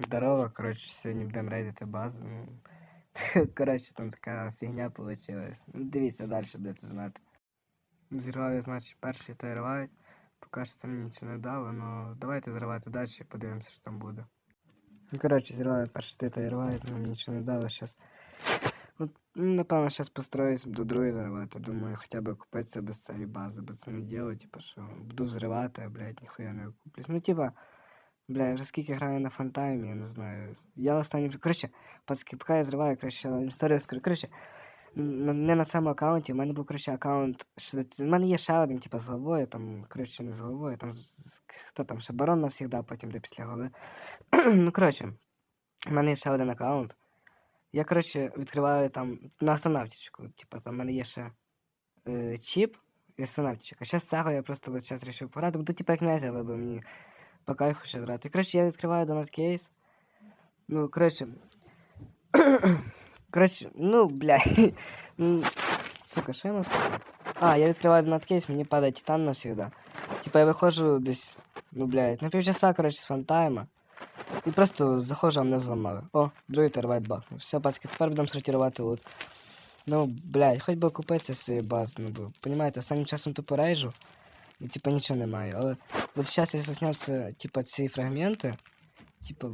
Здорово, коротше, сьогодні будемо рейдити базу. Коротше, там така фігня получилась. Ну, дивіться, далі будете знати. Зірвав я, значить, перший тайрвайт. Поки що це мені нічого не дало, але давайте зривати далі і подивимося, що там буде. Ну, коротше, зірвав я перший тайрвайт, мені нічого не дало зараз. Ну, напевно, зараз построюсь, буду другий зривати. Думаю, хоча б купитися без цієї бази, бо це не діло, типу, що буду зривати, а, блядь, ніхуя не куплюсь. Ну, типа, Бля, я вже скільки граю на фантаймі, я не знаю. Я останній. Коротше, пацки, поки я зриваю, вам історію скажу. Коротше, не на цьому аккаунті, у мене був, коротше, аккаунт. У мене є ще один, типу, з головою, там, коротше, не з головою, там, хто там ще барон навсігда, потім де після голови. ну, коротше, у мене є ще один аккаунт. Я, коротше, відкриваю там на астронавтичку. Типу, там в мене є ще е, чіп і астронавтичок. А зараз цього я просто от зараз вирішив пограти, бо тут, типу, князя вибив мені по кайфу ще грати. Коротше, я відкриваю донат кейс. Ну, коротше. коротше, ну, бля. Сука, що я можу сказати? А, я відкриваю донат кейс, мені падає титан навсегда. Типа я виходжу десь, ну, блядь, на півчаса, коротше, з фантайма. І просто заходжу, а мене зламали. О, другий тербайт бахнув. Все, пацки, тепер будемо сортувати лут. Ну, блядь, хоч би купитися з цієї бази, ну, бо, понімаєте, останнім часом тупо рейжу. І типа нічого немає. Але от зараз я засняв це, типа, ці фрагменти. Типа,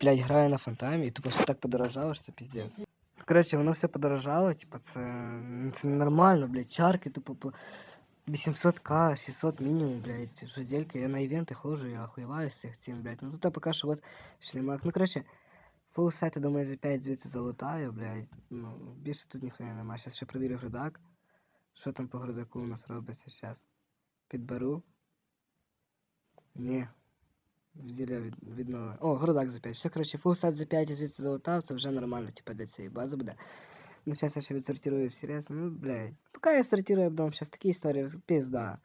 блядь, граю на фантомі, і тупо все так подорожало, що це піздець. Коротше, воно все подорожало, типа, це, ну, це ненормально, блядь, чарки, тупо по 800к, 600 мінімум, блядь, жодельки. Я на івенти ходжу, я охуєваю з цих цін, блядь. Ну тут поки що от шлемак. Ну, коротше, фул сайт, думаю, за 5 звідси залутаю, блядь. Ну, більше тут ніхуя нема. Зараз ще провірю грудак. Що там по грудаку у нас робиться зараз? Підберу. Ні. Зілля від, відновили. О, грудак за 5. Все, коротше, фул сет за 5 я звідси залутав, це вже нормально, типа для цієї бази буде. Ну, зараз я ще відсортирую всі рези. Ну, блядь. Поки я сортирую, я буду зараз такі історії, пізда.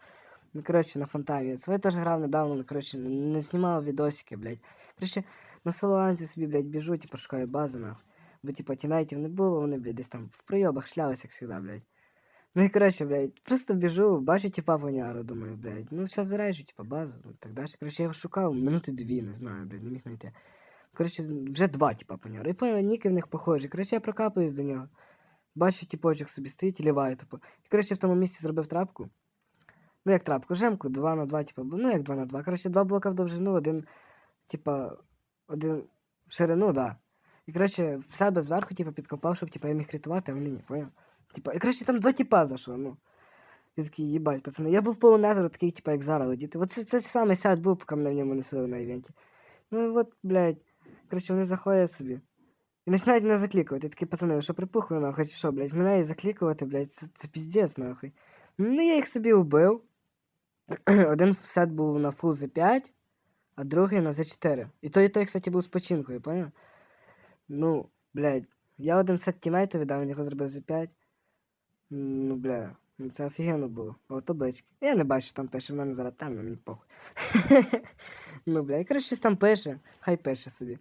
Ну, коротше, на фонтані. Своє теж грав недавно, ну, коротше, не знімав відосики, блядь. Коротше, на солоанці собі, блядь, біжу, типу, шукаю бази, нахуй. Бо, типу, тінайтів не було, вони, блядь, десь там в пройобах шлялись, як завжди, блядь. Ну і коротше, блядь, просто біжу, бачу типа воняру, думаю, блядь, ну зараз заряджу, типа базу, ну, так далі. Коротше, я його шукав минути дві, не знаю, блядь, не міг знайти. Коротше, вже два, типа, поняру. І понял, ніки в них похожі. Коротше, я прокапаюсь до нього. Бачу, типочок собі стоїть і ліває, типу. І коротше, в тому місці зробив трапку. Ну, як трапку, жемку, 2 на 2, типа, ну як 2 на 2. Коротше, два блока в довжину, один, типа, один в ширину, да. І коротше, в себе зверху, типа, підкопав, щоб типа, я міг рятувати, а вони ні, понял? Типа, і коротше, там два типа зайшло, ну. Я такий, їбать, пацани. Я був полунезеру, такий, типа, як зараз летіти. От це, самий сяд був, поки мене в ньому несили на івенті. Ну і от, блядь. Коротше, вони заходять собі. І починають мене заклікувати. Я такий, пацани, ви що припухли, нахуй, чи що, блядь? Мене і заклікувати, блядь, це, це піздець, нахуй. Ну, я їх собі убив. Один сет був на фул за 5, а другий на за 4. І той, і той, кстати, був з починкою, поняв? Ну, блядь, я один сет тімейту віддав, він його зробив за 5. Ну, бля, ну це офігенно було. О, таблички. Я не бачу, там пише, в мене зараз темно, мені похуй. ну, бля, і коротше, щось там пише, хай пише собі.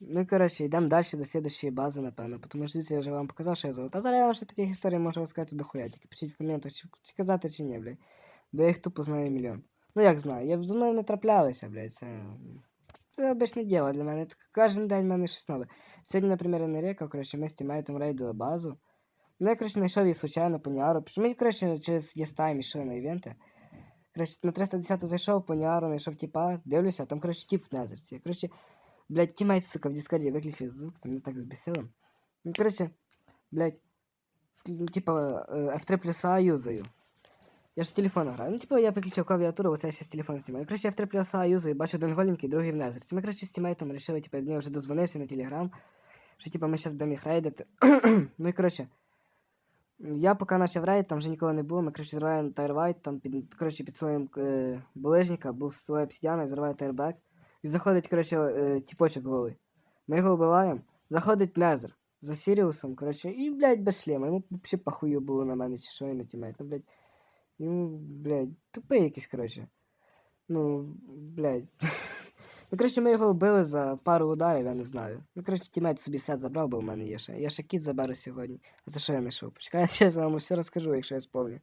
Ну, коротше, йдемо далі до слідущої бази, напевно, тому що дивіться, я вже вам показав, що я золото. А зараз я вам ще таких історій можу розказати дохуя, тільки пишіть в коментах, чи, чи казати, чи ні, блядь. Бо я їх тупо знаю мільйон. Ну, як знаю, я зі мною не траплялися, блядь, це... Це обичне діло для мене. Кожен день в мене щось нове. Сьогодні, наприклад, я коротше, ми з тімейтом рейдили базу. Ну, я, коротше, знайшов її случайно по Ніару. Ми, коротше, через єстайм йшли на івенти. Коротше, на 310 зайшов по Ніару, знайшов тіпа, дивлюся, а там, коротше, тіп в незерці. Коротше, блядь, тімейт, сука, в Дискорді виключив звук, це мене так збісило. Ну, коротше, блядь, типа, е, F3 плюс А юзаю. Я ж з телефона граю. Ну, типу, я підключив клавіатуру, оце я ще з телефона знімаю. Коротше, я в 3 плюс А юзаю, бачу один голенький, другий в незерці. Ми, коротше, з тімейтом вирішили, типу, мені вже дозвонився на телеграм, що, типу, ми зараз будемо їх рейдити. ну і, коротше, я поки почав рейд, там вже ніколи не було. Ми, коротше, зриваємо тайрвайт, там під, коротше, підсуємо е, булижника, був своє обсідяна, і зриває тайрбек. І заходить, коротше, е, тіпочок голий. Ми його вбиваємо. Заходить Незер за Сіріусом, коротше, і, блядь, без шлема. Йому взагалі похую було на мене, чи що і на тімейт. Ну, блядь, йому, блядь, тупий якийсь, коротше. Ну, блядь. Ну, коротше, ми його вбили за пару ударів, я не знаю. Ну, коротше, тімейт собі сет забрав, бо в мене є ще. Я ще кіт заберу сьогодні. А це що я знайшов? Почекай, я вам все розкажу, якщо я сповню.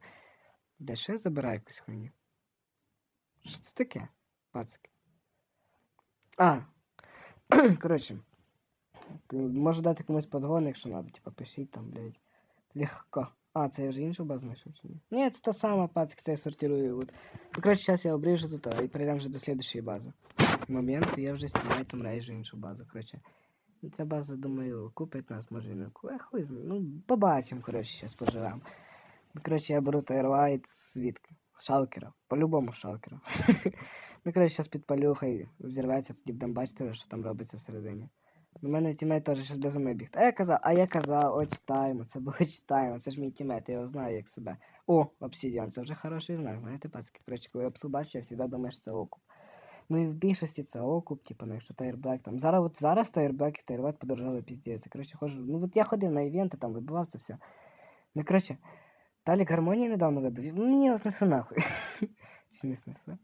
Де що я забираю якусь хуйню? Що це таке? Пацики. А. Коротше. Можу дати комусь подгон, якщо треба, типа пишіть там, блядь. Легко. А, це я вже іншу базу знайшов чи ні? Ні, це та сама пацки, це я сортирую. От. Ну, коротше, зараз я обріжу тут а, і перейдемо вже до слідчої бази. Момент, я вже знімаю там рейжу іншу базу. Коротше. Ну, Ця база, думаю, купить нас, може не купить. Хуй знає. Ну, побачимо, коротше, зараз поживемо. Коротше, я беру Тайрлайт звідки? Шалкера. По-любому шалкера. ну, коротше, зараз підпалю, хай взірветься, тоді будемо бачити, що там робиться всередині. У мене тімейт теж щось без уми бігти. А я казав, а я казав, о, це було читаємо, це ж мій тімейт, я його знаю як себе. О, обсідіан, це вже хороший знак, знаєте, пацки. Коротше, коли я обсу бачу, я завжди думаю, що це окуп. Ну і в більшості це окуп, типу, ну якщо Тайрбек там. Зараз от зараз Тайрбек і Тайрбек подорожали піздець. Коротше, ходжу. Ну от я ходив на івенти, там вибивав це все. Ну, коротше, Талік гармонії недавно вибив. Ну, мені його снесу нахуй. Чи не снесу?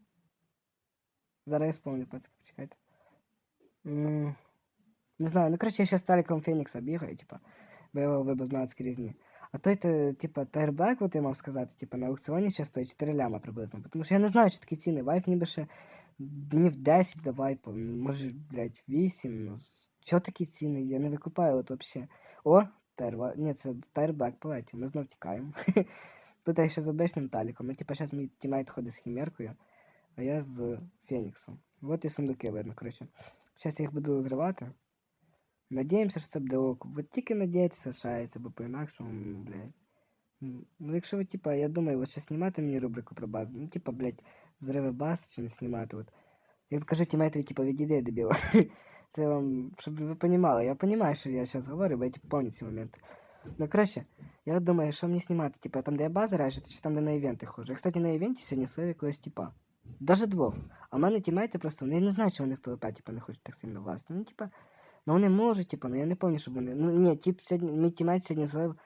Зараз я вспомню, пацки, почекайте. Не знаю, ну коротше, я ще з Таліком Фенікса бігаю, типа, бо я його вибив на скрізні. А той, то, типа, Тайрбек, от я мав сказати, типа, на аукціоні ще стоїть 4 ляма приблизно. Тому що я не знаю, що такі ціни. Вайп ніби ще днів 10 до вайпу, може, блядь, 8. Ну, що такі ціни? Я не викупаю от вообще. О, Тайрбек, ні, це Тайрбек, полеті, ми знов тікаємо. Тут я ще з обичним Таліком. Ну, типа, зараз мій тімейт ходить з хімеркою, а я з Феніксом. Вот і сундуки видно, коротше. Зараз я їх буду зривати. Надіємося, що це буде окуп. Вот тільки надіятися шається, бо по-інакшому, блядь. Ну, якщо ви, типа, я думаю, от ще знімати мені рубрику про базу. Ну, типа, блядь, взриви баз чи не знімати. От. Я покажу тімейтові, типа, відійди, дебіла. Це вам, щоб ви розуміли. Я розумію, що я зараз говорю, бо я типу, пам'ятаю ці моменти. Ну, коротше, я думаю, що мені знімати, типа, там, де я база режу, чи там, де на івенти ходжу. Я, кстати, на івенті сьогодні слив якогось типа. Даже двох. А в мене тімейти просто, ну я не знаю, чи вони в ПВП, типа, не хочуть так сильно власти. Ну, типа, ну вони можуть, типа, ну я не пам'ятаю, щоб вони. Ну ні, тип сьогодні, мій тімейт сьогодні злив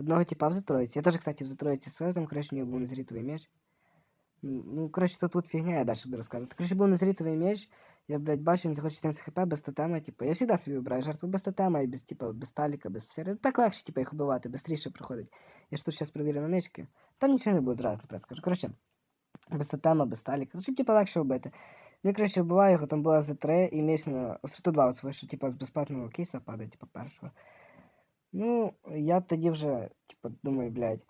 одного типа в затроїці. Я теж, кстати, в затроїці слив, там, коротше, у нього був незрітовий меч. Ну, Ну, коротше, тут, тут фігня, я далі буду розказувати. Коротше, був незрітовий меч, я, блядь, бачу, він захоче 70 хп без тотема, типу. Я завжди собі вибираю жертву без тотема і без, типу, без таліка, без сфери. Так легше, типу, їх убивати, швидше проходить. Я ж тут зараз перевірю на нички. Там нічого не буде зразу, наперед скажу. Коротше, без тотема, без таліка. Щоб, типу, легше вбити. Ну, і, коротше, вбиваю його, там була Z3 і меч на... Освіту 2 от що, типу, з безплатного кейса падає, типу, першого. Ну, я тоді вже, типу, думаю, блядь.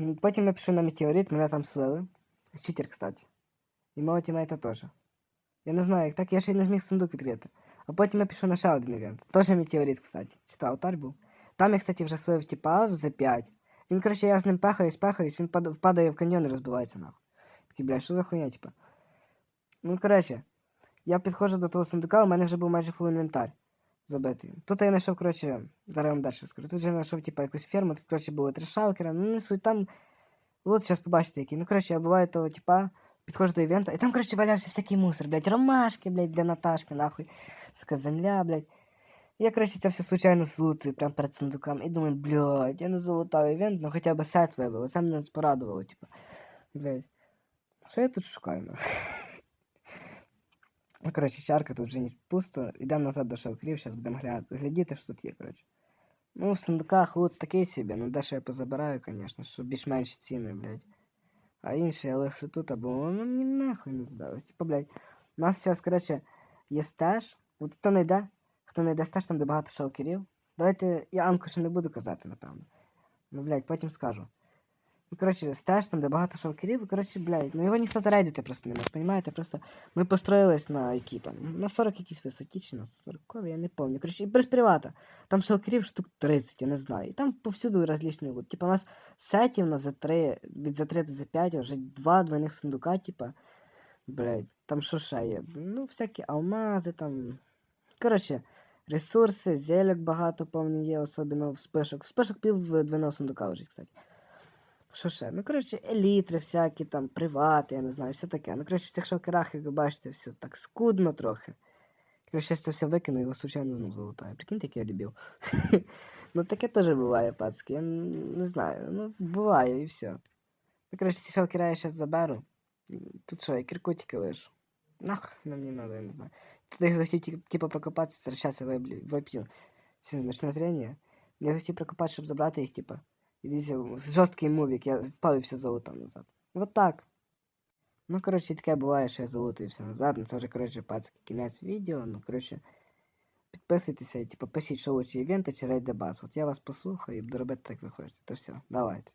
М, Потім я пішов на метеорит, мене там слили. Читер, кстати. І мого тімейта теж. Я не знаю, як так я ще й не зміг сундук відкрити. А потім я пішов на ще один івент. Теж метеорит, кстати. Чи то алтарь був. Там я, кстати, вже слив типа за 5. Він, коротше, я з ним пехаюсь, пехаюсь, він пад- впадає в каньйон і розбивається нахуй. Такий, бля, що за хуйня, типа? Ну, коротше, я підходжу до того сундука, у мене вже був майже фул інвентар Забитий. Тут я знайшов, коротше, зараз я вам далі скажу. Тут я знайшов, типа, якусь ферму, тут, коротше, було три шалкера, ну не суть, там. От зараз побачите, які. Ну, коротше, я буваю того, типа, підходжу до івента, і там, коротше, валявся всякий мусор, блядь, ромашки, блядь, для Наташки, нахуй. Сука, земля, блядь. Я, коротше, це все случайно слутую прямо перед сундуком. І думаю, блядь, я не залутав івент, ну хоча б сет вибив. Це мене порадувало, типу. Блядь. Що я тут шукаю? Ну, коротше, чарка тут вже не пусто. Йдемо назад до шавкрів, зараз будемо глядати. Глядіти, що тут є, коротше. Ну, в сундуках лут такий собі, ну дещо я позабираю, звісно, що більш-менш ціни, блядь. А інші я лишу тут, або ну мені нахуй не здалось. Типа, блядь, у нас зараз, коротше, є стеж. От хто не йде, хто не йде стеж, там де багато шалкерів. Давайте я Анку ще не буду казати, напевно. Ну, блядь, потім скажу. Коротше, стеж там, де багато шалкерів, і, коротше, блядь, ну його ніхто зарейдити просто не може, понімаєте? Просто ми построїлись на які там, на 40 якісь висоті чи на 40, я не пам'ятаю. Коротше, і без привата. Там шалкерів штук 30, я не знаю. І там повсюду розлічний лут. Типа у нас сетів на Z3, від Z3 до Z5 вже два двойних сундука, типа. Блядь, там що ще є? Ну, всякі алмази там. Коротше, ресурси, зелек багато повні є, особливо в спишок. В спишок пів двойного сундука лежить, кстати. Що ще? Ну, коротше, елітри всякі, там, привати, я не знаю, все таке. Ну, коротше, в цих шокерах, як ви бачите, все так скудно трохи. Коротше, я це все викину, його случайно знову залутаю. Прикиньте, який я дебіл. ну, таке теж буває, пацки. Я не знаю. Ну, буває і все. Ну, коротше, ці шокера я зараз заберу. Тут що, я кіркутики лишу. Нах, нам не надо, я не знаю. Тут я захотів, ті- типу, прокопатися, зараз я вип'ю. Це ночне зрення. Я захотів прокопатися, щоб забрати їх, типа. І дивіться, жорсткий мувік, я впав і все золото назад. Вот так. Ну, коротше, таке буває, що я залутаюся назад. Ну, це вже, коротше, пацький кінець відео. Ну, коротше, підписуйтеся і типу, пишіть, що лучше івенти чи рейд бас. От я вас послухаю і буду робити так, ви хочете. То все, давайте.